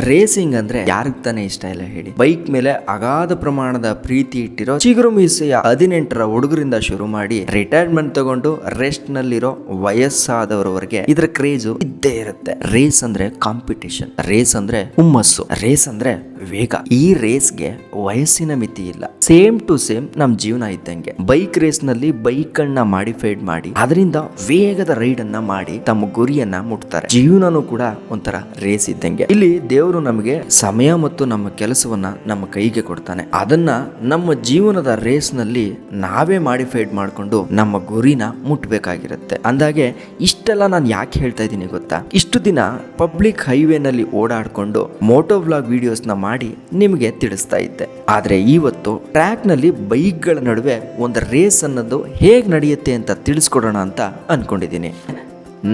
Racing ಅಂದ್ರೆ ಯಾರಿಗ ತಾನೇ ಇಷ್ಟ ಇಲ್ಲ ಹೇಳಿ. ಬೈಕ್ ಮೇಲೆ ಅಗಾಧ ಪ್ರಮಾಣದ ಪ್ರೀತಿ ಇಟ್ಟಿರೋ ಚಿಗುರು ಮೀಸೆಯ ಹದಿನೆಂಟರ ಹುಡುಗರಿಂದ ಶುರು ಮಾಡಿ ರಿಟೈರ್ಮೆಂಟ್ ತಗೊಂಡು ರೆಸ್ಟ್ ನಲ್ಲಿರೋ ವಯಸ್ಸಾದವರವರೆಗೆ ಇದ್ರ ಕ್ರೇಜು ಇದ್ದೇ ಇರುತ್ತೆ. ರೇಸ್ ಅಂದ್ರೆ ಕಾಂಪಿಟೇಷನ್ ರೇಸ್ ಅಂದ್ರೆ ಹುಮ್ಮಸ್ಸು. ರೇಸ್ ಅಂದ್ರೆ ವೇಗ. ಈ ರೇಸ್ಗೆ ವಯಸ್ಸಿನ ಮಿತಿ ಇಲ್ಲ. ಸೇಮ್ ಟು ಸೇಮ್ ನಮ್ ಜೀವನ ಇದ್ದಂಗೆ. ಬೈಕ್ ರೇಸ್ನಲ್ಲಿ ಬೈಕ್ ಅನ್ನ ಮಾಡಿಫೈಡ್ ಮಾಡಿ, ಅದರಿಂದ ವೇಗದ ರೈಡ್ ಅನ್ನ ಮಾಡಿ ತಮ್ಮ ಗುರಿಯನ್ನ ಮುಟ್ತಾರೆ. ಜೀವನನೂ ಕೂಡ ಒಂಥರ ರೇಸ್ ಇದ್ದಂಗೆ. ಇಲ್ಲಿ ದೇವರು ನಮಗೆ ಸಮಯ ಮತ್ತು ನಮ್ಮ ಕೆಲಸವನ್ನ ನಮ್ಮ ಕೈಗೆ ಕೊಡ್ತಾನೆ. ಅದನ್ನ ನಮ್ಮ ಜೀವನದ ರೇಸ್ನಲ್ಲಿ ನಾವೇ ಮಾಡಿಫೈಡ್ ಮಾಡಿಕೊಂಡು ನಮ್ಮ ಗುರಿನ ಮುಟ್ಬೇಕಾಗಿರುತ್ತೆ. ಅಂದಾಗೆ ಇಷ್ಟೆಲ್ಲ ನಾನು ಯಾಕೆ ಹೇಳ್ತಾ ಇದ್ದೀನಿ ಗೊತ್ತಾ? ಇಷ್ಟು ದಿನ ಪಬ್ಲಿಕ್ ಹೈವೇನಲ್ಲಿ ಓಡಾಡ್ಕೊಂಡು ಮೋಟೋ ವ್ಲಾಗ್ ವಿಡಿಯೋಸ್ನ ಮಾಡಿ ನಿಮಗೆ ತಿಳಿಸ್ತಾ ಇದ್ದೆ. ಆದರೆ ಇವತ್ತು ಟ್ರ್ಯಾಕ್ನಲ್ಲಿ ಬೈಕ್ಗಳ ನಡುವೆ ಒಂದು ರೇಸ್ ಅನ್ನೋದು ಹೇಗೆ ನಡೆಯುತ್ತೆ ಅಂತ ತಿಳಿಸ್ಕೊಡೋಣ ಅಂತ ಅನ್ಕೊಂಡಿದ್ದೀನಿ.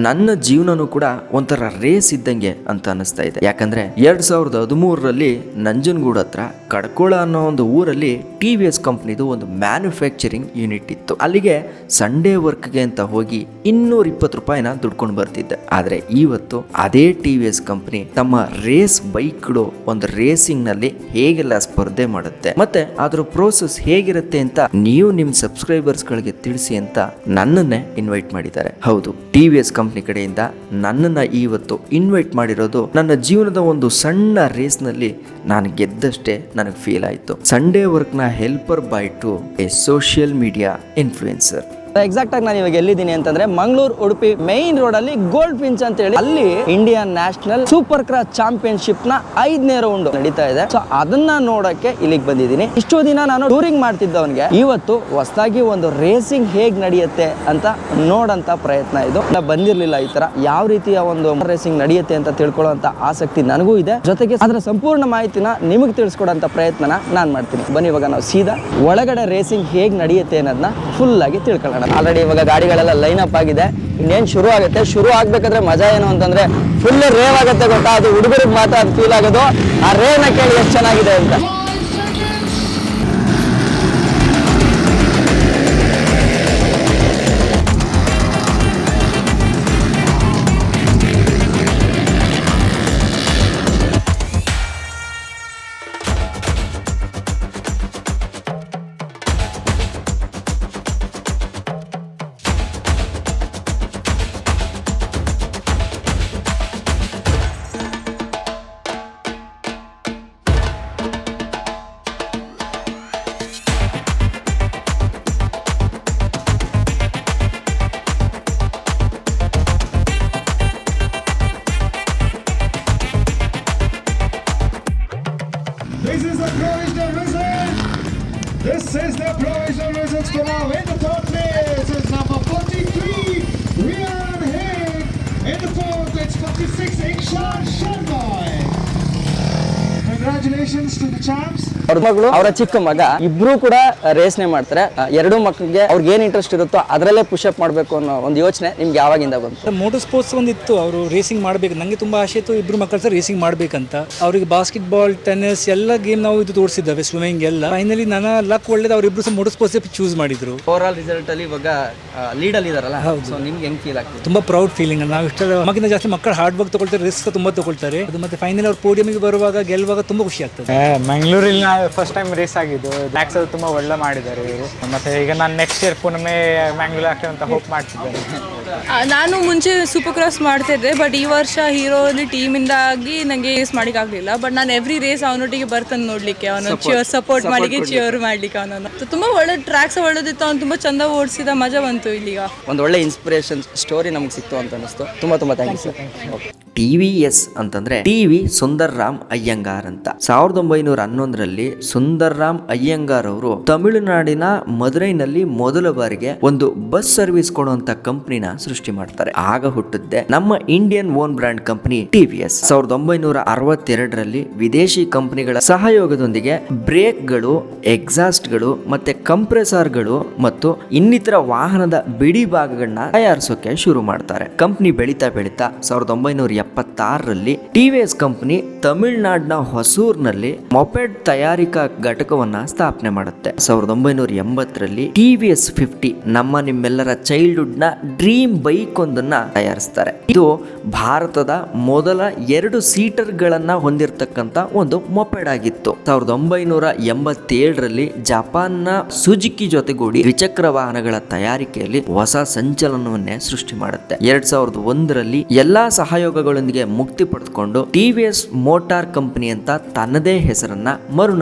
ನನ್ನ ಜೀವನನೂ ಕೂಡ ಒಂಥರ ರೇಸ್ ಇದ್ದಂಗೆ ಅಂತ ಅನಿಸ್ತಾ ಇದೆ. ಯಾಕಂದ್ರೆ ಎರಡ್ ಸಾವಿರದ ಹದಿಮೂರರಲ್ಲಿ ನಂಜನಗೂಡು ಹತ್ರ ಕಡ್ಕೊಳ ಅನ್ನೋ ಒಂದು ಊರಲ್ಲಿ ಟಿ ವಿ ಎಸ್ ಕಂಪ್ನಿದು ಒಂದು ಮ್ಯಾನುಫ್ಯಾಕ್ಚರಿಂಗ್ ಯೂನಿಟ್ ಇತ್ತು. ಅಲ್ಲಿಗೆ ಸಂಡೇ ವರ್ಕ್ಗೆ ಅಂತ ಹೋಗಿ ಇನ್ನೂರ ಇಪ್ಪತ್ತು ರೂಪಾಯಿನ ದುಡ್ಕೊಂಡು ಬರ್ತಿದ್ದೆ. ಆದ್ರೆ ಇವತ್ತು ಅದೇ ಟಿ ವಿ ಎಸ್ ಕಂಪ್ನಿ ತಮ್ಮ ರೇಸ್ ಬೈಕ್ಗಳು ಒಂದು ರೇಸಿಂಗ್ನಲ್ಲಿ ಹೇಗೆಲ್ಲ ಸ್ಪರ್ಧೆ ಮಾಡುತ್ತೆ, ಮತ್ತೆ ಅದ್ರ ಪ್ರೋಸೆಸ್ ಹೇಗಿರುತ್ತೆ ಅಂತ ನೀವು ನಿಮ್ಮ ಸಬ್ಸ್ಕ್ರೈಬರ್ಸ್ ಗಳಿಗೆ ತಿಳಿಸಿ ಅಂತ ನನ್ನನ್ನೇ ಇನ್ವೈಟ್ ಮಾಡಿದ್ದಾರೆ. ಹೌದು, ಟಿ ವಿ ಎಸ್ ಕಂಪ್ನಿ ಕಡೆಯಿಂದ ನನ್ನನ್ನ ಇವತ್ತು ಇನ್ವೈಟ್ ಮಾಡಿರೋದು ನನ್ನ ಜೀವನದ ಒಂದು ಸಣ್ಣ ರೇಸ್ನಲ್ಲಿ ನಾನು ಗೆದ್ದಷ್ಟೇ ನನಗೆ ಫೀಲ್ ಆಯ್ತು. Sunday ವರ್ಕ್ನ helper by to a social media influencer exact ಆಗಿ ನಾನು ಇವಾಗ ಎಲ್ಲಿದ್ದೀನಿ ಅಂತಂದ್ರೆ ಮಂಗಳೂರು, ಉಡುಪಿ ಮೈನ್ ರೋಡ್ ಅಲ್ಲಿ ಗೋಲ್ಡ್ ಪಿಂಚ್ ಅಂತ ಹೇಳಿ ಅಲ್ಲಿ ಇಂಡಿಯನ್ ನ್ಯಾಷನಲ್ ಸೂಪರ್ ಕ್ರಾಸ್ ಚಾಂಪಿಯನ್ಶಿಪ್ನ ಐದನೇ ರೌಂಡ್ ನಡೀತಾ ಇದೆ. ಸೊ ಅದನ್ನ ನೋಡಕ್ಕೆ ಇಲ್ಲಿಗೆ ಬಂದಿದ್ದೀನಿ. ಇಷ್ಟು ದಿನ ನಾನು ಟೂರಿಂಗ್ ಮಾಡ್ತಿದ್ದವನ್ಗೆ. ಇವತ್ತು ಹೊಸದಾಗಿ ಒಂದು ರೇಸಿಂಗ್ ಹೇಗ್ ನಡೆಯುತ್ತೆ ಅಂತ ನೋಡಂತ ಪ್ರಯತ್ನ ಇದು. ನಾ ಬಂದಿರ್ಲಿಲ್ಲ ಈ ತರ. ಯಾವ ರೀತಿಯ ಒಂದು ರೇಸಿಂಗ್ ನಡೆಯುತ್ತೆ ಅಂತ ತಿಳ್ಕೊಳ್ಳೋಂತ ಆಸಕ್ತಿ ನನಗೂ ಇದೆ. ಜೊತೆಗೆ ಅದರ ಸಂಪೂರ್ಣ ಮಾಹಿತಿನ ನಿಮಗೆ ತಿಳಿಸ್ಕೊಡಂತ ಪ್ರಯತ್ನನ ನಾನು ಮಾಡ್ತೀನಿ. ಬನ್ನಿ, ಇವಾಗ ನಾವು ಸೀದಾ ಒಳಗಡೆ ರೇಸಿಂಗ್ ಹೇಗ್ ನಡೆಯುತ್ತೆ ಅನ್ನೋದನ್ನ ಫುಲ್ ಆಗಿ ತಿಳ್ಕೊಳ್ಳೋಣ. ಆಲ್ರೆಡಿ ಇವಾಗ ಗಾಡಿಗಳೆಲ್ಲ ಲೈನ್ ಅಪ್ ಆಗಿದೆ. ಇನ್ನೇನು ಶುರು ಆಗುತ್ತೆ? ಶುರು ಆಗ್ಬೇಕಾದ್ರೆ ಮಜಾ ಏನು ಅಂತಂದ್ರೆ ಫುಲ್ ರೇವ್ ಆಗುತ್ತೆ ಗೊತ್ತಾ? ಅದು ಹುಡುಗರಿಗೆ ಮಾತ್ರ ಅದು ಫೀಲ್ ಆಗೋದು. ಆ ರೇವ್ನ ಕೇಳಿ ಎಷ್ಟು ಚೆನ್ನಾಗಿದೆ ಅಂತ. Congratulations to the champs. ಅವ್ರ ಮಗಳು ಅವರ ಚಿಕ್ಕ ಮಗ ಇಬ್ರು ಕೂಡ ರೇಸ್ನೆ ಮಾಡ್ತಾರೆ. ಎರಡು ಮಕ್ಕಳಿಗೆ ಅವ್ರಿಗೆ ಏನ್ ಇಂಟ್ರೆಸ್ಟ್ ಇರುತ್ತೋ ಅದರಲ್ಲೇ ಪುಷಪ್ ಮಾಡಬೇಕು ಅನ್ನೋ ಒಂದು ಯೋಚನೆ ನಿಮ್ಗೆ ಯಾವಾಗಿಂದ ಬಂತು? ಮೋಟರ್ ಸ್ಪೋರ್ಟ್ಸ್ ಒಂದಿತ್ತು ಅವರು ರೇಸಿಂಗ್ ಮಾಡಬೇಕು. ನನಗೆ ತುಂಬಾ ಆಸೆ ಇತ್ತು ಇಬ್ರು ಮಕ್ಕಳ ಸಹ ರೇಸಿಂಗ್ ಮಾಡ್ಬೇಕಂತ. ಅವರಿಗೆ ಬಾಸ್ಕೆಟ್ ಬಾಲ್ ಟೆನ್ನಿಸ್ ಎಲ್ಲ ಗೇಮ್ ನಾವು ಇದು ತೋರಿಸಿದ್ದಾವೆ ಸ್ವಿಮ್ಮಿಂಗ್ ಎಲ್ಲ. ಫೈನಲಿ ನನ್ನ ಲಕ್ ಒಳ್ಳೇದು ಅವರಿಬ್ರು ಸಹ ಮೋಟರ್ ಸ್ಪೋರ್ಟ್ಸ್ ಚೂಸ್ ಮಾಡಿದ್ರು. ಓವರ್ ಆಲ್ ರಿಸಲ್ಟ್ ಅಲ್ಲಿ ಇವಾಗ ಲೀಡ್ ಅಲ್ಲಿ ಇದಾರಲ್ಲ ಸೊ ನಿಮ್ಗೆ ಹೆಂಗ್ ಫೀಲ್ ಆಗ್ತದೆ ತುಂಬಾ ಪ್ರೌಡ್ ಫೀಲಿಂಗ್ ನಾವು ಇಷ್ಟ ಮಗಿನ ಜಾಸ್ತಿ ಮಕ್ಕಳು ಹಾರ್ಡ್ ವರ್ಕ್ ತಗೊಳ್ತಾರೆ ರಿಸ್ಕ್ ತುಂಬಾ ತಗೊಳ್ತಾರೆ. ಅದು ಮತ್ತೆ ಫೈನಲ್ ಅವ್ರು ಪೋಡಿಯಂಗೆ ಬರುವಾಗ ಗೆಲ್ಲುವಾಗ ತುಂಬಾ ಖುಷಿ ಆಗ್ತದೆ. ಮಂಗಳೂರಲ್ಲಿ ನಾ ಫಸ್ಟ್ ಟೈಮ್ ರೇಸ್ ಆಗಿದ್ದು ಲ್ಯಾಕ್ಸ್ ಅದು ತುಂಬಾ ಒಳ್ಳೆ ಮಾಡಿದ್ದಾರೆ ಇವರು. ಮತ್ತೆ ಈಗ ನಾನು ನೆಕ್ಸ್ಟ್ ಇಯರ್ ಪುನಮೆ ಮ್ಯಾಂಗ್ಳೂರ್ ಆಗ್ತೇವೆ ಅಂತ ಹೋಪ್ ಮಾಡ್ತಿದ್ದೇನೆ. ನಾನು ಮುಂಚೆ ಸೂಪರ್ ಕ್ರಾಸ್ ಮಾಡ್ತಿದ್ದೆ ಬಟ್ ಈ ವರ್ಷ ಹೀರೋಲಿ ಟೀಮಿಂದಾಗಿ ನನಗೆ ರೇಸ್ ಮಾಡಿಕ್ ಆಗ್ಲಿಲ್ಲ. ಬಟ್ ನಾನು ಎವ್ರಿ ರೇಸ್ ಅವನೊಟ್ಟಿಗೆ ಬರ್ತಾನೆ ನೋಡ್ಲಿಕ್ಕೆ ಅವನು ಚಿಯರ್ ಸಪೋರ್ಟ್ ಮಾಡ್ಲಿಕ್ಕೆ ಚಿಯರ್ ಮಾಡ್ಲಿಕ್ಕೆ ಅವನನ್ನು. ತುಂಬಾ ಒಳ್ಳೆ ಟ್ರ್ಯಾಕ್ಸ್ ಒಳ್ಳೆದಿತ್ತು ಅವ್ನು ತುಂಬಾ ಚಂದ ಓಡಿಸಿದ ಮಜಾ ಬಂತು ಇಲ್ಲಿಗ. ಒಂದು ಒಳ್ಳೆ ಇನ್ಸ್ಪಿರೇಷನ್ ಸ್ಟೋರಿ ನಮ್ಗೆ ಸಿಕ್ತು ಅಂತ ಅನಿಸ್ತು ತುಂಬಾ ತುಂಬಾ thank you sir T V S ಅಂತಂದ್ರೆ T V Sundaram Iyengar ಅಂತ. ಸಾವಿರದ ಒಂಬೈನೂರ ಹನ್ನೊಂದರಲ್ಲಿ ಸುಂದರ್ ರಾಮ್ ಅಯ್ಯಂಗಾರ್ ಅವರು ತಮಿಳುನಾಡಿನ ಮದುರೈನಲ್ಲಿ ಮೊದಲ ಬಾರಿಗೆ ಒಂದು ಬಸ್ ಸರ್ವಿಸ್ ಕೊಡುವಂತ ಕಂಪನಿನ ಸೃಷ್ಟಿ ಮಾಡ್ತಾರೆ. ಆಗ ಹುಟ್ಟಿದ್ದೆ ನಮ್ಮ Indian own brand company T V S. ಸಾವಿರದ ಒಂಬೈನೂರ ಅರವತ್ತೆರಡರಲ್ಲಿ ವಿದೇಶಿ ಕಂಪನಿಗಳ ಸಹಯೋಗದೊಂದಿಗೆ ಬ್ರೇಕ್ಗಳು, ಎಕ್ಸಾಸ್ಟ್ಗಳು ಮತ್ತೆ ಕಂಪ್ರೆಸರ್ಗಳು ಮತ್ತು ಇನ್ನಿತರ ವಾಹನದ ಬಿಡಿ ಭಾಗಗಳನ್ನ ತಯಾರಿಸೋಕೆ ಶುರು ಮಾಡ್ತಾರೆ. ಕಂಪನಿ ಬೆಳೀತಾ ಬೆಳೀತಾ ಸಾವಿರದ ಒಂಬೈನೂರ ಎಪ್ಪತ್ತಾರರಲ್ಲಿ ಟಿ ವಿ ಎಸ್ ಕಂಪನಿ ತಮಿಳುನಾಡಿನ ಹೊಸ ಹೊಸೂರ್ನಲ್ಲಿ ಮೊಪೆಡ್ ತಯಾರಿಕಾ ಘಟಕವನ್ನ ಸ್ಥಾಪನೆ ಮಾಡುತ್ತೆ. ಸಾವಿರದ ಒಂಬೈನೂರ ಎಂಬತ್ತರಲ್ಲಿ ಟಿವಿಎಸ್ ಫಿಫ್ಟಿ ನಮ್ಮ ನಿಮ್ಮೆಲ್ಲರ ಚೈಲ್ಡ್ಹುಡ್ನ ಡ್ರೀಮ್ ಬೈಕ್ ಒಂದನ್ನ ತಯಾರಿಸ್ತಾರೆ. ಇದು ಭಾರತದ ಮೊದಲ ಎರಡು ಸೀಟರ್ ಗಳನ್ನ ಹೊಂದಿರತಕ್ಕಂತ ಒಂದು ಮೊಪೆಡ್ ಆಗಿತ್ತು. ಸಾವಿರದ ಒಂಬೈನೂರ ಎಂಬತ್ತೇಳರಲ್ಲಿ ಜಪಾನ್ನ ಸುಜುಕಿ ಜೊತೆಗೂಡಿ ದ್ವಿಚಕ್ರ ವಾಹನಗಳ ತಯಾರಿಕೆಯಲ್ಲಿ ಹೊಸ ಸಂಚಲನವನ್ನೇ ಸೃಷ್ಟಿ ಮಾಡುತ್ತೆ. ಎರಡ್ ಸಾವಿರದ ಒಂದರಲ್ಲಿ ಎಲ್ಲಾ ಸಹಯೋಗಗಳೊಂದಿಗೆ ಮುಕ್ತಿ ಪಡೆದುಕೊಂಡು ಟಿವಿಎಸ್ ಮೋಟಾರ್ ಕಂಪನಿ ಅಂತ ತನ್ನದೇ ಹೆಸರನ್ನ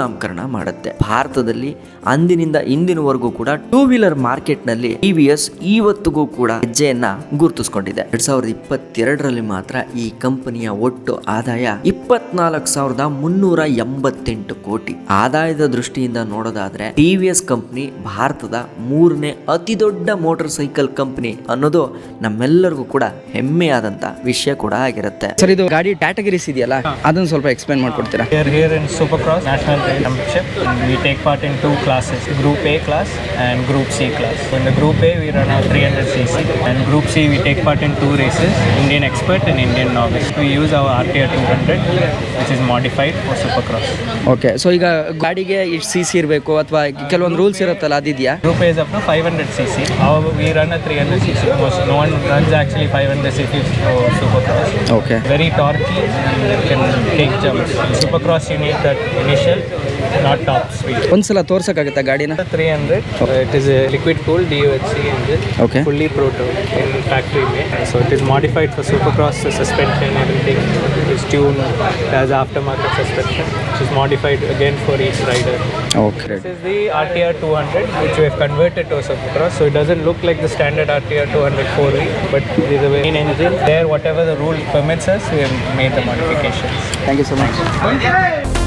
ಮರುನಾಮಕರಣ ಮಾಡುತ್ತೆ. ಭಾರತದಲ್ಲಿ ಅಂದಿನಿಂದ ಇಂದಿನವರೆಗೂ ಕೂಡ ಟೂ ವೀಲರ್ ಮಾರ್ಕೆಟ್ನಲ್ಲಿ ಟಿವಿಎಸ್ ಇವತ್ತಿಗೂ ಕೂಡ ಹೆಜ್ಜೆಯನ್ನ ಗುರುತಿಸಿಕೊಂಡಿದೆ. ಎರಡ್ ಸಾವಿರದ ಇಪ್ಪತ್ತೆರಡರಲ್ಲಿ ಮಾತ್ರ ಈ ಕಂಪನಿಯ ಒಟ್ಟು ಆದಾಯ ಇಪ್ಪತ್ನಾಲ್ಕು ಸಾವಿರದ ಮುನ್ನೂರ ಎಂಬತ್ತೆಂಟು ಕೋಟಿ. ಆದಾಯದ ದೃಷ್ಟಿಯಿಂದ ನೋಡೋದಾದ್ರೆ ಟಿವಿಎಸ್ ಕಂಪನಿ ಭಾರತದ ಮೂರನೇ ಅತಿ ದೊಡ್ಡ ಮೋಟಾರ್ ಸೈಕಲ್ ಕಂಪನಿ ಅನ್ನೋದು ನಮ್ಮೆಲ್ಲರಿಗೂ ಕೂಡ ಹೆಮ್ಮೆಯಾದಂತ ವಿಷಯ ಕೂಡ ಆಗಿರುತ್ತೆ. ಸರ್, ಇದು ಗಾಡಿ ಟ್ಯಾಟಗರೀಸ್ ಇದೆಯಲ್ಲ, ಅದನ್ನ ಸ್ವಲ್ಪ ಎಕ್ಸ್ಪ್ಲೈನ್ ಮಾಡ್ಕೊಡ್ತೀರಾ? Championship. We take part in two classes, Group A class and Group C class. In the Group A, we run our 300cc, and Group C, we take part in two races, Indian Expert and Indian Novice. We use our RTR 200, which is modified for Supercross. Okay so ಈಗ ಗಾಡಿಗೆ ಇಷ್ಟು C C ಇರಬೇಕು ಅಥವಾ ಕೆಲವೊಂದು rules ಇರುತ್ತಲ್ಲ ಅದಿದೆಯಾ Group A is up to 500cc. However, we run a 300cc. No no one runs actually 500cc for Supercross. Super Very torquey and torquey can take jumps. In Supercross, you need that initial, not top speed. ಒಂದ್ಸಲ ತೋರ್ಸಕ್ಕಾಗತ್ತಾ ಗಾಡಿನ 300. Uh, it is a liquid cooled DOHC engine. Okay. Fully proto in factory made. So it is modified for supercross. The suspension, everything is tuned. It has aftermarket suspension, which is modified again for each rider. Okay This is the RTR 200, which we have converted to a supercross. So it doesn't look like the standard RTR 200 4V, but it is a main engine. There, whatever the rule permits us, we have made the modifications. Thank you so much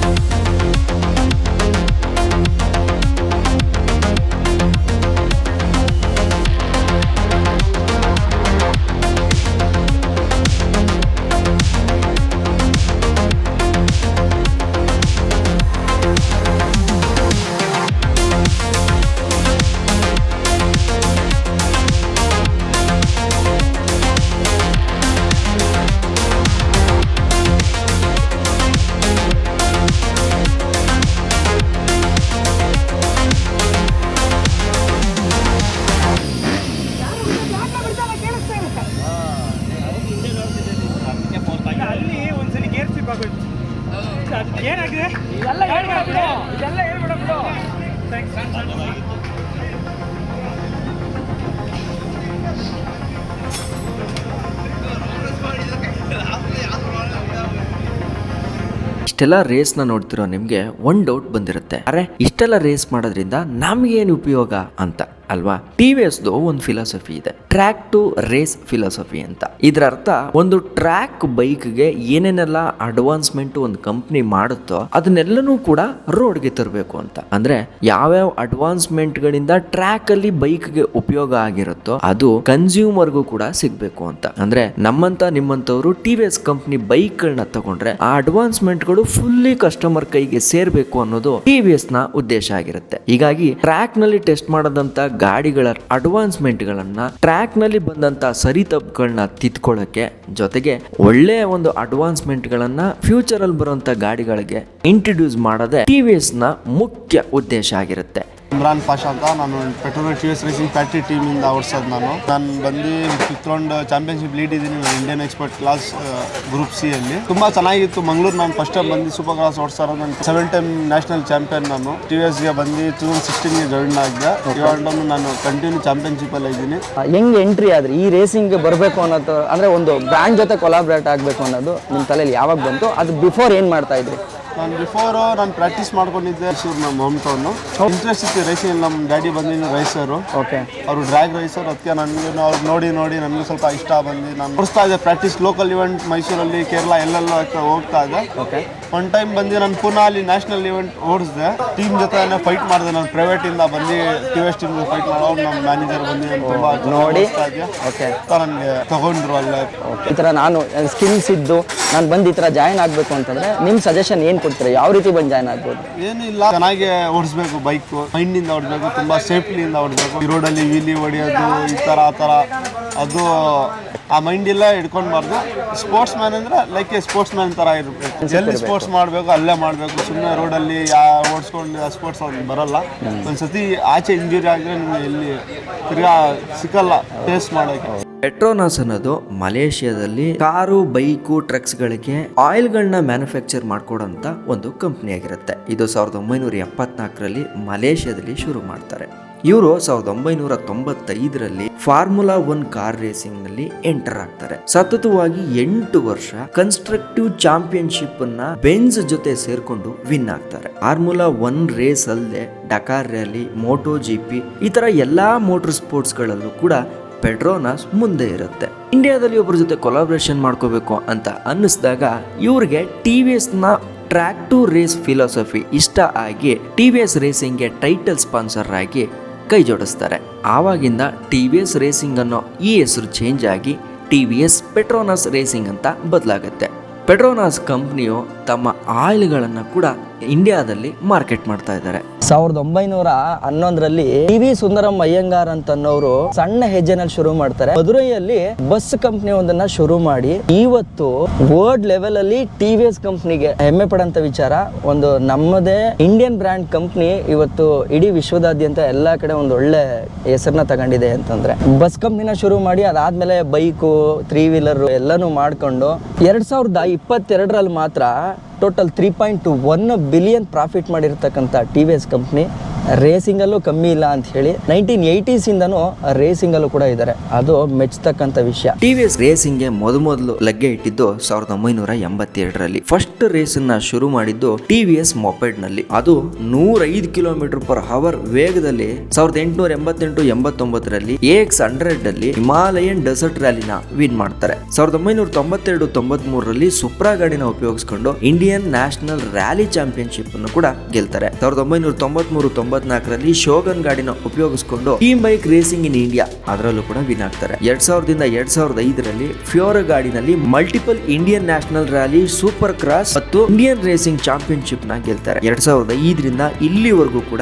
ಇಷ್ಟೆಲ್ಲ ರೇಸ್ನ ನೋಡ್ತಿರೋ ನಿಮಗೆ ಒಂದು doubt ಬಂದಿರುತ್ತೆ. ಅರೆ ಇಷ್ಟೆಲ್ಲ race ಮಾಡೋದ್ರಿಂದ ನಮ್ಗೇನು ಉಪಯೋಗ ಅಂತ? ಅಲ್ವಾ? ಟಿ ವಿ ಎಸ್ದು ಒಂದು ಫಿಲಾಸಫಿ ಇದೆ. ಟ್ರ್ಯಾಕ್ ಟು ರೇಸ್ ಫಿಲಾಸಫಿ ಅಂತ. ಇದರ ಅರ್ಥ ಒಂದು ಟ್ರ್ಯಾಕ್ ಬೈಕ್ಗೆ ಏನೇನೆಲ್ಲ ಅಡ್ವಾನ್ಸ್ಮೆಂಟ್ ಒಂದು ಕಂಪ್ನಿ ಮಾಡುತ್ತೋ ಅದನ್ನೆಲ್ಲನೂ ಕೂಡ ರೋಡ್ಗೆ ತರಬೇಕು ಅಂತ. ಅಂದ್ರೆ ಯಾವ್ಯಾವ ಅಡ್ವಾನ್ಸ್ಮೆಂಟ್ಗಳಿಂದ ಟ್ರ್ಯಾಕ್ ಅಲ್ಲಿ ಬೈಕ್ಗೆ ಉಪಯೋಗ ಆಗಿರುತ್ತೋ ಅದು ಕನ್ಸ್ಯೂಮರ್ಗೂ ಕೂಡ ಸಿಗ್ಬೇಕು ಅಂತ. ಅಂದ್ರೆ ನಮ್ಮಂತ ನಿಮ್ಮಂತವರು ಟಿ ವಿ ಎಸ್ ಕಂಪ್ನಿ ಬೈಕ್ಗಳನ್ನ ತಗೊಂಡ್ರೆ ಆ ಅಡ್ವಾನ್ಸ್ಮೆಂಟ್ಗಳು ಫುಲ್ಲಿ ಕಸ್ಟಮರ್ ಕೈಗೆ ಸೇರ್ಬೇಕು ಅನ್ನೋದು ಟಿ ವಿ ಎಸ್ನ ಉದ್ದೇಶ ಆಗಿರುತ್ತೆ. ಹೀಗಾಗಿ ಟ್ರ್ಯಾಕ್ನಲ್ಲಿ ಟೆಸ್ಟ್ ಮಾಡದಂತ ಗಾಡಿಗಳ ಅಡ್ವಾನ್ಸ್ಮೆಂಟ್ ಟ್ರ್ಯಾಕ್ನಲ್ಲಿ ಟ್ರ್ಯಾಕ್ನಲ್ಲಿ ಬಂದಂತ ಸರಿತಪ್ಪುಗಳನ್ನ ತಿದ್ಕೊಳ್ಳೋಕೆ ಜೊತೆಗೆ ಒಳ್ಳೆಯ ಒಂದು ಅಡ್ವಾನ್ಸ್ಮೆಂಟ್ ಫ್ಯೂಚರಲ್ಲಿ ಬರುವಂತ ಗಾಡಿಗಳಿಗೆ ಇಂಟ್ರೊಡ್ಯೂಸ್ ಮಾಡೋದೇ ಟಿ ವಿ ಎಸ್ನ ಮುಖ್ಯ ಉದ್ದೇಶ ಆಗಿರುತ್ತೆ. ಇಮ್ರಾನ್ ಪಾಷಾ ಅಂತ ನಾನು petrol T S racing factory ಟೀಮಿಂದ ಓಡಿಸೋದು ನಾನು. ನಾನು ಬಂದು ರೌಂಡ್ ಚಾಂಪಿಯನ್ಶಿಪ್ ಲೀಡ್ ಇದ್ದೀನಿ ನಾನು Indian expert class group C ಅಲ್ಲಿ. ತುಂಬಾ ಚೆನ್ನಾಗಿತ್ತು ಮಂಗಳೂರು ನಾನು ಫಸ್ಟ್ ಟೈಮ್ ಬಂದು ಸೂಪರ್ ಕ್ಲಾಸ್ ಓಡಿಸೋರು ನಾನು ಸೆವೆನ್ ಟೈಮ್ ನ್ಯಾಷನಲ್ ಚಾಂಪಿಯನ್ ನಾನು. ಟಿ ಎಸ್ಗೆ ಬಂದು ಟೂ ತೌಸಂಡ್ ಸಿಕ್ಸ್ಟೀನ್ಗೆ ಜಾಯಿನ್ ಆಗಿದ್ದೆ ಇವಾಗ ನಾನು ಕಂಟಿನ್ಯೂ ಚಾಂಪಿಯನ್ಶಿಪ್ ಅಲ್ಲಿ ಇದ್ದೀನಿ. ಹೆಂಗೆ ಎಂಟ್ರಿ ಆದರೆ ಈ ರೇಸಿಂಗ್ ಬರಬೇಕು ಅನ್ನೋದು ಅಂದ್ರೆ ಒಂದು ಬ್ರ್ಯಾಂಡ್ ಜೊತೆ ಕೊಲಾಬ್ರೇಟ್ ಆಗಬೇಕು ಅನ್ನೋದು ನಿಮ್ಮ ತಲೆಯಲ್ಲಿ ಯಾವಾಗ ಬಂತು? ಅದು ಬಿಫೋರ್ ಏನು ಮಾಡ್ತಾ ಇದ್ರಿ? ನಾನು ಬಿಫೋರ್ ನಾನು ಪ್ರಾಕ್ಟೀಸ್ ಮಾಡ್ಕೊಂಡಿದ್ದೆ ಮೈಸೂರು ನಮ್ಮ ಹೋಮ್ ಟೌನು ಇಂಟ್ರೆಸ್ಟ್ ಇತ್ತು ರೇಸಿಂಗ್ ನಮ್ಮ ಡ್ಯಾಡಿ ಬಂದಿದ್ದು ರೈಸರು ಓಕೆ ಅವರು ಡ್ರ್ಯಾಗ್ ರೈಸರ್ ಅದಕ್ಕೆ ನನಗೆ ಅವ್ರು ನೋಡಿ ನೋಡಿ ನನಗೂ ಸ್ವಲ್ಪ ಇಷ್ಟ ಬಂದು ನಾನು ನೋಡಿಸ್ತಾ ಇದ್ದೆ. ಪ್ರಾಕ್ಟೀಸ್ ಲೋಕಲ್ ಇವೆಂಟ್ ಮೈಸೂರಲ್ಲಿ ಕೇರಳ ಎಲ್ಲೆಲ್ಲ ಹೋಗ್ತಾ ಇದೆ ಓಕೆ ಒನ್ ಟೈಮ್ ಬಂದು ನಾನು ಪುನಃ ಅಲ್ಲಿ ನ್ಯಾಷನಲ್ ಇವೆಂಟ್ ಓಡಿಸಿದೆ. ಟೀಮ್ ಜೊತೆ ಫೈಟ್ ಮಾಡಿದೆ. ನಾನು ಪ್ರೈವೇಟ್ ಇಂದ ಬಂದು ಟಿ ಎಸ್ ಟೀಮ್ ಫೈಟ್ ಮಾಡೋ ನಮ್ಮ ಮ್ಯಾನೇಜರ್ ಬಂದು ತುಂಬಾ ನೋಡಿ. ಓಕೆ ನನಗೆ ತಗೊಂಡ್ರು ಅಲ್ಲೇ. ಈ ಥರ ನಾನು ಸ್ಕಿಲ್ಸ್ ಇದ್ದು ನಾನು ಬಂದು ಈ ಥರ ಜಾಯ್ನ್ ಆಗಬೇಕು ಅಂತಂದ್ರೆ ನಿಮ್ಮ ಸಜೆಷನ್ ಏನು ಕೊಡ್ತೀರಾ? ಯಾವ ರೀತಿ ಬಂದು ಜಾಯ್ನ್ ಆಗ್ಬೋದು? ಏನಿಲ್ಲ ಚೆನ್ನಾಗಿ ಓಡಿಸ್ಬೇಕು ಬೈಕ್ ಮೈಂಡಿಂದ ಓಡಿಸ್ಬೇಕು ತುಂಬಾ ಸೇಫ್ಟಿಯಿಂದ ಓಡಿಸ್ಬೇಕು. ಈ ರೋಡಲ್ಲಿ ವೀಲಿ ಹೊಡೆಯೋದು ಈ ಥರ ಆ ಥರ ಅದು ಆ ಮೈಂಡ್ ಎಲ್ಲ ಹಿಡ್ಕೊಂಡ್ಬಾರ್ದು. ಸ್ಪೋರ್ಟ್ಸ್ ಮ್ಯಾನ್ ಅಂದ್ರೆ ಲೈಕ್ ಸ್ಪೋರ್ಟ್ಸ್ ಮ್ಯಾನ್ ತರ ಇರಬೇಕು ಎಲ್ಲಿ ಸ್ಪೋರ್ಟ್ಸ್ ಮಾಡಬೇಕು, ಅಲ್ಲೇ ಮಾಡಬೇಕು. ಸುಮ್ಮನೆ ರೋಡಲ್ಲಿ ಯಾ ಓಡಿಸ್ಕೊಂಡು ಸ್ಪೋರ್ಟ್ಸ್ ಅವ್ರಿಗೆ ಬರಲ್ಲ. ಒಂದ್ಸತಿ ಆಚೆ ಇಂಜುರಿ ಆಗಿದ್ರೆ ನಿಮ್ಗೆ ಎಲ್ಲಿ ತಿರ್ಗಾ ಸಿಕ್ಕಲ್ಲ ಟೇಸ್ಟ್ ಮಾಡೋಕ್ಕೆ ಪೆಟ್ರೋನಾಸ್ ಅನ್ನೋದು ಮಲೇಷಿಯಾದಲ್ಲಿ ಕಾರು, ಬೈಕು ಟ್ರಕ್ಸ್ಗಳಿಗೆ ಆಯಿಲ್ಗಳನ್ನ ಮ್ಯಾನುಫ್ಯಾಕ್ಚರ್ ಮಾಡ್ಕೊಡೋಂಥ ಒಂದು ಕಂಪ್ನಿ ಆಗಿರುತ್ತೆ. ಇದು ಸಾವಿರದ ಒಂಬೈನೂರ ಎಪ್ಪತ್ನಾಲ್ಕರಲ್ಲಿ ಮಲೇಷಿಯಾದಲ್ಲಿ ಶುರು ಮಾಡ್ತಾರೆ. ಇವರು ಸಾವಿರದ ಒಂಬೈನೂರ ತೊಂಬತ್ತೈದರಲ್ಲಿ ಫಾರ್ಮುಲಾ ಒನ್ ಕಾರ್ ರೇಸಿಂಗ್ನಲ್ಲಿ ಎಂಟರ್ ಆಗ್ತಾರೆ. ಸತತವಾಗಿ ಎಂಟು ವರ್ಷ ಕನ್ಸ್ಟ್ರಕ್ಟಿವ್ ಚಾಂಪಿಯನ್ಶಿಪ್ ಅನ್ನ ಬೆನ್ಸ್ ಜೊತೆ ಸೇರ್ಕೊಂಡು ವಿನ್ ಆಗ್ತಾರೆ. ಫಾರ್ಮುಲಾ ಒನ್ ರೇಸ್ ಅಲ್ಲದೆ ಡಕಾರ್ ರ್ಯಾಲಿ, ಮೋಟೋ ಜಿಪಿ, ಈ ತರ ಎಲ್ಲಾ ಮೋಟರ್ ಸ್ಪೋರ್ಟ್ಸ್ ಗಳಲ್ಲೂ ಕೂಡ ಪೆಟ್ರೋನಾಸ್ ಮುಂದೆ ಇರುತ್ತೆ. ಇಂಡಿಯಾದಲ್ಲಿ ಒಬ್ಬರ ಜೊತೆ ಕೊಲಾಬ್ರೇಷನ್ ಮಾಡ್ಕೋಬೇಕು ಅಂತ ಅನ್ನಿಸಿದಾಗ ಇವ್ರಿಗೆ ಟಿ ವಿ ಎಸ್ನ ಟ್ರ್ಯಾಕ್ ಟು ರೇಸ್ ಫಿಲಾಸಫಿ ಇಷ್ಟ ಆಗಿ ಟಿ ವಿ ಎಸ್ ರೇಸಿಂಗ್ಗೆ ಟೈಟಲ್ ಸ್ಪಾನ್ಸರ್ ಆಗಿ ಕೈ ಜೋಡಿಸ್ತಾರೆ ಆವಾಗಿಂದ ಟಿ ವಿ ಎಸ್ ರೇಸಿಂಗ್ ಅನ್ನೋ ಈ ಹೆಸರು ಚೇಂಜ್ ಆಗಿ T V S Petronas racing ಅಂತ ಬದಲಾಗುತ್ತೆ. ಪೆಟ್ರೋನಾಸ್ ಕಂಪ್ನಿಯು ತಮ್ಮ ಆಯಿಲ್ಗಳನ್ನು ಕೂಡ ಇಂಡಿಯಾದಲ್ಲಿ ಮಾರ್ಕೆಟ್ ಮಾಡ್ತಾ ಇದ್ದಾರೆ. ಸಾವಿರದ ಒಂಬೈನೂರ ಹನ್ನೊಂದರಲ್ಲಿ ಟಿ ವಿ ಸುಂದರಂ ಅಯ್ಯಂಗಾರ್ ಅಂತ ಅನ್ನೋರು ಸಣ್ಣ ಹೆಜ್ಜೆನಲ್ಲಿ ಶುರು ಮಾಡ್ತಾರೆ. ಮದುರೈಯಲ್ಲಿ ಬಸ್ ಕಂಪ್ನಿ ಒಂದನ್ನ ಶುರು ಮಾಡಿ ಇವತ್ತು ವರ್ಲ್ಡ್ ಲೆವೆಲ್ ಅಲ್ಲಿ ವಿ ಎಸ್ ಕಂಪ್ನಿಗೆ ಹೆಮ್ಮೆ ಪಡಂತ ವಿಚಾರ. ಒಂದು ನಮ್ಮದೇ ಇಂಡಿಯನ್ ಬ್ರ್ಯಾಂಡ್ ಕಂಪ್ನಿ ಇವತ್ತು ಇಡೀ ವಿಶ್ವದಾದ್ಯಂತ ಎಲ್ಲಾ ಕಡೆ ಒಂದು ಒಳ್ಳೆ ಹೆಸರನ್ನ ತಗೊಂಡಿದೆ ಅಂತಂದ್ರೆ. ಬಸ್ ಕಂಪ್ನಿನ ಶುರು ಮಾಡಿ ಅದಾದ್ಮೇಲೆ ಬೈಕು ತ್ರೀ ವೀಲರ್ ಎಲ್ಲಾನು ಮಾಡ್ಕೊಂಡು ಎರಡ್ ಸಾವಿರದ ಇಪ್ಪತ್ತೆರಡರಲ್ಲಿ ಮಾತ್ರ total three point one billion profit ಮಾಡಿರ್ತಕ್ಕಂಥ ಟಿ ವಿ ಎಸ್ ಕಂಪ್ನಿ ರೇಸಿಂಗಲ್ಲೂ ಕಮ್ಮಿ ಇಲ್ಲ ಅಂತ ಹೇಳಿ ನೈನ್ಟೀನ್ ಏಯ್ಟೀಸಿಂದನೂ ರೇಸಿಂಗಲ್ಲೂ ಕೂಡ ಇದ್ದಾರೆ. ಅದು ಮೆಚ್ಚತಕ್ಕಂಥ ವಿಷಯ. ಟಿ ವಿ ಎಸ್ ರೇಸಿಂಗ್ಗೆ ಮೊದಮೊದಲು ಲಗ್ಗೆ ಇಟ್ಟಿದ್ದು ಸಾವಿರದ ಒಂಬೈನೂರ ಎಂಬತ್ತೆರಡರಲ್ಲಿ ಫಸ್ಟ್ ರೇಸ್ ಅನ್ನ ಶುರು ಮಾಡಿದ್ದು ಟಿ ವಿ ಎಸ್ ಮೊಪೆಡ್ನಲ್ಲಿ. ಅದು ನೂರೈದು ಕಿಲೋಮೀಟರ್ ಪರ್ ಅವರ್ ವೇಗದಲ್ಲಿ ಸಾವಿರದ ಎಂಟುನೂರ ಎಂಬತ್ತೆಂಟು, ಎಂಬತ್ತೊಂಬತ್ತರಲ್ಲಿ ಎಕ್ಸ್ ಹಂಡ್ರೆಡ್ ಅಲ್ಲಿ ಹಿಮಾಲಯನ್ ಡೆಸರ್ಟ್ ರ್ಯಾಲಿನ ವಿನ್ ಮಾಡ್ತಾರೆ. ಸಾವಿರದ ಒಂಬೈನೂರ ತೊಂಬತ್ತೆರಡು ತೊಂಬತ್ ಮೂರರಲ್ಲಿ ಸುಪ್ರಾ ಗಾಡಿನ ಉಪಯೋಗಿಸಿಕೊಂಡು ಇಂಡಿಯನ್ ನ್ಯಾಷನಲ್ ರ್ಯಾಲಿ ಚಾಂಪಿಯನ್ಶಿಪ್ ಅನ್ನು ಕೂಡ ಗೆಲ್ತಾರೆ. ಸಾವಿರದ ಒಂಬೈನೂರ ತೊಂಬತ್ಮೂರು ತೊಂಬತ್ನಾಲ್ಕರಲ್ಲಿ ಶೋಗನ್ ಗಾಡಿನ ಉಪಯೋಗಿಸಿಕೊಂಡು team bike racing in India. ಅದರಲ್ಲೂ ಕೂಡ ವಿನ್ ಆಗ್ತಾರೆ. ಎರಡ್ ಸಾವಿರದಿಂದ ಎರಡ್ ಸಾವಿರದ ಐದರಲ್ಲಿ ಫ್ಯೋರ ಗಾಡಿನಲ್ಲಿ multiple Indian national rally, supercross ಮತ್ತು ಇಂಡಿಯನ್ ರೇಸಿಂಗ್ ಚಾಂಪಿಯನ್ಶಿಪ್ನ ಗೆಲ್ತಾರೆ. ಎರಡ್ ಸಾವಿರದ ಐದರಿಂದ ಇಲ್ಲಿವರೆಗೂ ಕೂಡ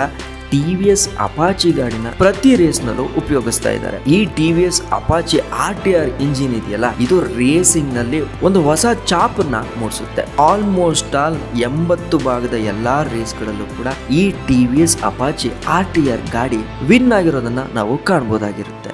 ಟಿ ವಿ ಎಸ್ ಅಪಾಚಿ ಗಾಡಿನ ಪ್ರತಿ ರೇಸ್ ನಲ್ಲೂ ಉಪಯೋಗಿಸ್ತಾ ಇದ್ದಾರೆ. ಈ TVS Apache R T R engine ಇದೆಯಲ್ಲ, ಇದು ರೇಸಿಂಗ್ನಲ್ಲಿ ಒಂದು ಹೊಸ ಚಾಪ್ನ ಮೂಡಿಸುತ್ತೆ. ಆಲ್ಮೋಸ್ಟ್ ಆಲ್ ಎಂಬತ್ತು ಭಾಗದ ಎಲ್ಲಾ ರೇಸ್ ಗಳಲ್ಲೂ ಕೂಡ ಈ TVS Apache R T R ಗಾಡಿ ವಿನ್ ಆಗಿರೋದನ್ನ ನಾವು ಕಾಣಬಹುದಾಗಿರುತ್ತೆ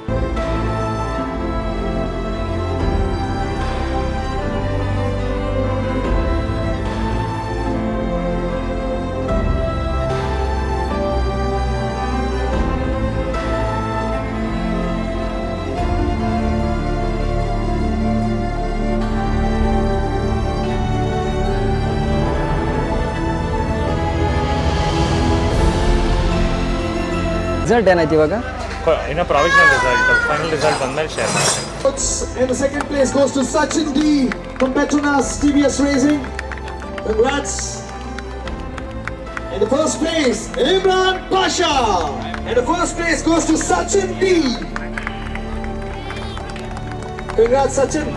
ರಿಸಲ್ಟ್ ಏನಾಯ್ತು ಇವಾಗ ಇನ್ನು ಪ್ರಾವಿಷನಲ್ ರಿಸಲ್ಟ್ ಫೈನಲ್ ರಿಸಲ್ಟ್ ಬಂದ್ಮೇಲೆ ಶೇರ್ ಮಾಡ್ತೀನಿ And the second place goes to Sachin D from Petronas TVS Racing. Congrats. In the first place, Imran Pasha. And the first place goes to Sachin D. Congrats, Sachin.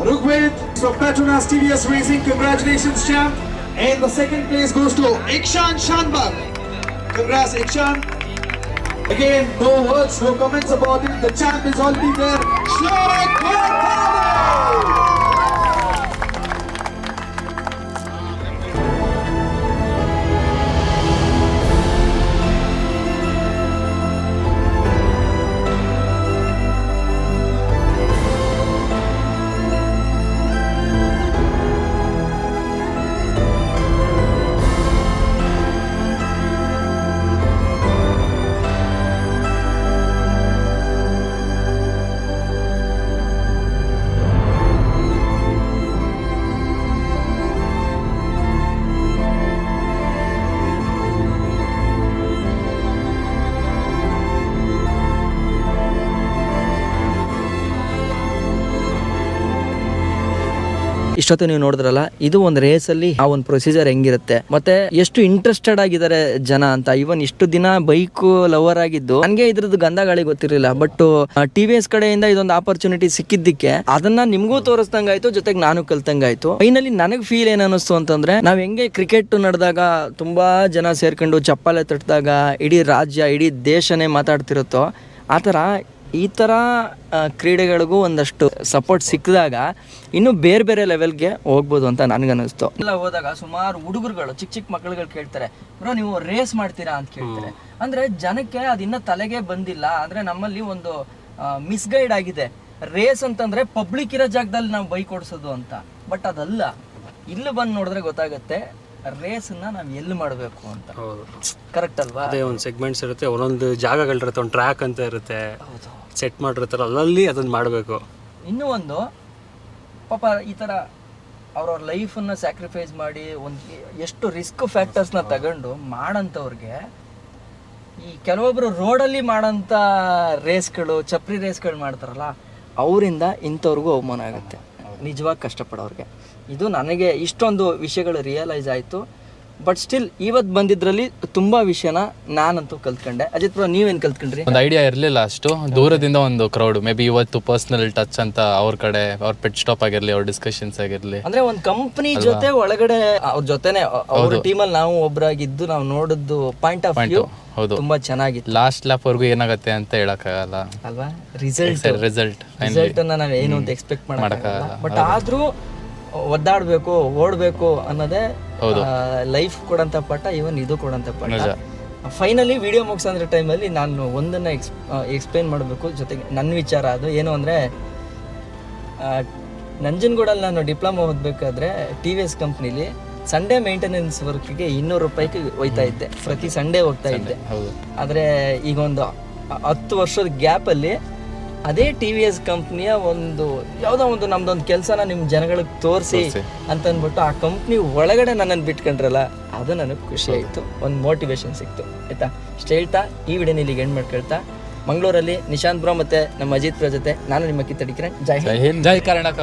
Rugved from Petronas TVS Racing. Congratulations, champ. And the second place goes to Ikshan Shanbag. Congrats, Ikshan. Again, no words, no comments about it. The champ is already there. Shlok ಇಷ್ಟೊತ್ತು ನೀವು ನೋಡಿದ್ರಲ್ಲ, ಇದು ಒಂದು ರೇಸಲ್ಲಿ ಆ ಒಂದು procedure ಹೆಂಗಿರುತ್ತೆ. ಮತ್ತೆ ಎಷ್ಟು ಇಂಟ್ರೆಸ್ಟೆಡ್ ಆಗಿದ್ದಾರೆ ಜನ ಅಂತ. ಇವನ್ ಇಷ್ಟು ದಿನ ಬೈಕ್ ಲವರ್ ಆಗಿದ್ದು, ನನಗೆ ಇದ್ರದ್ದು ಗಾಳಿ ಗೊತ್ತಿರಲಿಲ್ಲ. ಬಟ್ ಟಿ ವಿ ಎಸ್ ಕಡೆಯಿಂದ ಇದೊಂದು ಆಪರ್ಚುನಿಟಿ ಸಿಕ್ಕಿದ್ದಕ್ಕೆ ಅದನ್ನ ನಿಮಗೂ ತೋರಿಸ್ದಂಗಾಯ್ತು, ಜೊತೆಗೆ ನಾನು ಕಲ್ತಂಗಾಯ್ತು. ಫೈನಲಿ ನನಗೆ ಫೀಲ್ ಏನ್ ಅನಿಸ್ತು ಅಂತಂದ್ರೆ, ನಾವ್ ಹೆಂಗೆ ಕ್ರಿಕೆಟ್ ನಡೆದಾಗ ತುಂಬಾ ಜನ ಸೇರ್ಕೊಂಡು ಚಪ್ಪಾಲೆ ತಟ್ಟಿದಾಗ ಇಡೀ ರಾಜ್ಯ, ಇಡೀ ದೇಶನೇ ಮಾತಾಡ್ತಿರುತ್ತೋ, ಆ ಥರ ಈ ಥರ ಕ್ರೀಡೆಗಳಿಗೂ ಒಂದಷ್ಟು ಸಪೋರ್ಟ್ ಸಿಕ್ಕಿದಾಗ ಇನ್ನೂ ಬೇರೆ ಬೇರೆ ಲೆವೆಲ್ಗೆ ಹೋಗ್ಬೋದು ಅಂತ ನನಗನ್ನಿಸ್ತು. ಎಲ್ಲ ಹೋದಾಗ ಸುಮಾರು ಹುಡುಗರುಗಳು ಚಿಕ್ಕ ಚಿಕ್ಕ ಮಕ್ಕಳುಗಳು ಕೇಳ್ತಾರೆ ಬ್ರೋ ನೀವು ರೇಸ್ ಮಾಡ್ತೀರಾ? ಅಂತ ಕೇಳ್ತಾರೆ. ಅಂದರೆ ಜನಕ್ಕೆ ಅದಿನ್ನ ತಲೆಗೆ ಬಂದಿಲ್ಲ. ಅಂದರೆ ನಮ್ಮಲ್ಲಿ ಒಂದು ಮಿಸ್ಗೈಡ್ ಆಗಿದೆ. ರೇಸ್ ಅಂತಂದರೆ ಪಬ್ಲಿಕ್ ಇರೋ ಜಾಗದಲ್ಲಿ ನಾವು ಬೈಕ್ ಓಡಿಸೋದು ಅಂತ. ಬಟ್ ಅದಲ್ಲ. ಇಲ್ಲಿ ಬಂದು ನೋಡಿದ್ರೆ ಗೊತ್ತಾಗುತ್ತೆ ರೇಸನ್ನ ನಾವು ಎಲ್ಲಿ ಮಾಡಬೇಕು ಅಂತ. ಹೌದು. ಕರೆಕ್ಟ್ ಅಲ್ವಾ? ಅದೇ ಒಂದು ಸೆಗ್ಮೆಂಟ್ಸ್ ಇರುತ್ತೆ ಒಂದೊಂದು ಜಾಗಗಳಿರುತ್ತೆ ಒಂದು ಟ್ರ್ಯಾಕ್ ಅಂತ ಇರುತ್ತೆ. ಸೆಟ್ ಮಾಡಿರ್ತಾರೆ ಅಲ್ಲಲ್ಲಿ ಅದನ್ನ ಮಾಡಬೇಕು. ಇನ್ನೂ ಒಂದು ಪಾಪ ಈ ಥರ ಅವ್ರವ್ರ ಲೈಫನ್ನು ಸ್ಯಾಕ್ರಿಫೈಸ್ ಮಾಡಿ ಒಂದು ಎಷ್ಟು ರಿಸ್ಕ್ ಫ್ಯಾಕ್ಟರ್ಸ್ನ ತಗೊಂಡು ಮಾಡಂಥವ್ರಿಗೆ ಈ ಕೆಲವೊಬ್ಬರು ರೋಡಲ್ಲಿ ಮಾಡೋಂಥ ರೇಸ್ಗಳು ಚಪ್ರಿ ರೇಸ್ಗಳು ಮಾಡ್ತಾರಲ್ಲ ಅವರಿಂದ ಇಂಥವ್ರಿಗೂ ಅವಮಾನ ಆಗುತ್ತೆ. ನಿಜವಾಗಿ ಕಷ್ಟಪಡೋರಿಗೆ. ಇದು ನನಗೆ ಇಷ್ಟೊಂದು ವಿಷಯಗಳು ರಿಯಲೈಸ್ ಆಯಿತು. ಬಟ್ ಸ್ಟಿಲ್ ಇವತ್ತು ಬಂದಿದ್ರಲ್ಲಿ ತುಂಬ ವಿಷಯನ ನಾನಂತೂ ಕಲ್ತ್ಕೊಂಡೆ. ಅಜಿತ್ ಬ್ರೋ ನೀವೇನು ಕಲ್ತ್ಕೊಂಡ್ರಿ? ಒಂದು ಐಡಿಯಾ ಇರಲಿಲ್ಲ ಅಷ್ಟು. ದೂರದಿಂದ ಒಂದು ಕ್ರೌಡ್ ಮೇ ಬಿ ಇವತ್ತು ಪರ್ಸನಲ್ ಟಚ್ ಅಂತ ಅವ್ರ ಕಡೆ ಅವ್ರ ಪೆಟ್ ಸ್ಟಾಪ್ ಆಗಿರಲಿ ಅವ್ರ ಡಿಸ್ಕಷನ್ಸ್ ಆಗಿರಲಿ. ಅಂದ್ರೆ ಒಂದ್ ಕಂಪನಿ ಜೊತೆ ಒಳಗಡೆ ಅವ್ರ ಜೊತೆನೆ ಅವ್ರ ಟೀಮಲ್ಲಿ ನಾವು ಒಬ್ಬರಾಗಿದ್ದು ನಾವು ನೋಡಿದ್ದು ಪಾಯಿಂಟ್ ಆಫ್ ವ್ಯೂ ಹೌದು. ತುಂಬಾ ಚೆನ್ನಾಗಿತ್ತು. ಲಾಸ್ಟ್ ಲ್ಯಾಪ್ವರೆಗೂ ಏನಾಗುತ್ತೆ ಅಂತ ಹೇಳೋಕ್ಕಾಗಲ್ಲ. ಅಲ್ವಾ? ರಿಸಲ್ಟ್ ರಿಸಲ್ಟ್ ರಿಸಲ್ಟ್ ಅನ್ನ ನಾವು ಏನು ಅಂತ ಎಕ್ಸ್ಪೆಕ್ಟ್ ಮಾಡಕ್ಕಾಗಲ್ಲ. ಬಟ್ ಆದ್ರೂ ಒದ್ದಾಡ್ಬೇಕು ಓಡ್ಬೇಕು ಅನ್ನೋದೇ ಲೈಫ್ ಕೊಡಂತ ಪಾಠ ಇವನ್ ಇದು ಕೊಡಂತ ಪಾಠ. ಫೈನಲಿ ವಿಡಿಯೋ ಮುಗಿಸಂದ್ರೆ ಟೈಮಲ್ಲಿ ನಾನು ಒಂದನ್ನ ಎಕ್ಸ್ ಎಕ್ಸ್ಪ್ಲೇನ್ ಮಾಡಬೇಕು. ಜೊತೆಗೆ ನನ್ನ ವಿಚಾರ ಅದು. ಏನು ಅಂದರೆ ನಂಜನಗೂಡಲ್ಲಿ ನಾನು ಡಿಪ್ಲೊಮಾ ಓದಬೇಕಾದ್ರೆ ಟಿ ವಿ ಎಸ್ ಕಂಪ್ನಿಲಿ ಸಂಡೇ ಮೇಂಟೆನೆನ್ಸ್ ವರ್ಕ್ಗೆ ಇನ್ನೂರು ರೂಪಾಯಿಗೆ ಹೋಯ್ತಾ ಇದ್ದೆ. ಪ್ರತಿ ಸಂಡೇ ಹೋಗ್ತಾ ಇದ್ದೆ. ಆದರೆ ಈಗ ಒಂದು ಹತ್ತು ವರ್ಷದ ಗ್ಯಾಪಲ್ಲಿ ಅದೇ ಟಿ ವಿ ಎಸ್ ಕಂಪ್ನಿಯ ಒಂದು ಯಾವುದೋ ಒಂದು ನಮ್ದೊಂದು ಕೆಲಸನ ನಿಮ್ಮ ಜನಗಳಿಗೆ ತೋರಿಸಿ ಅಂತಂದ್ಬಿಟ್ಟು ಆ ಕಂಪ್ನಿ ಒಳಗಡೆ ನನ್ನನ್ನು ಬಿಟ್ಕೊಂಡ್ರಲ್ಲ ಅದು ನನಗೆ ಖುಷಿ ಆಯಿತು. ಒಂದು ಮೋಟಿವೇಶನ್ ಸಿಕ್ತು ಆಯ್ತಾ? ಇಷ್ಟು ಹೇಳ್ತಾ ಈ ವಿಡಿಯೋನ ಇಲ್ಲಿಗೆ ಎಂಡ್ ಮಾಡ್ಕೊಳ್ತಾ. ಮಂಗಳೂರಲ್ಲಿ ನಿಶಾಂತ್ ಬ್ರೋ ಮತ್ತೆ ನಮ್ಮ ಅಜಿತ್ ಬ್ರೋ ಜೊತೆ ನಾನು ನಿಮ್ಮ ಕಿತ್ತಡಿ ಕಿರಣ್ ಜೈ ಹಿಂದ್. ಜೈ ಕರ್ನಾಟಕ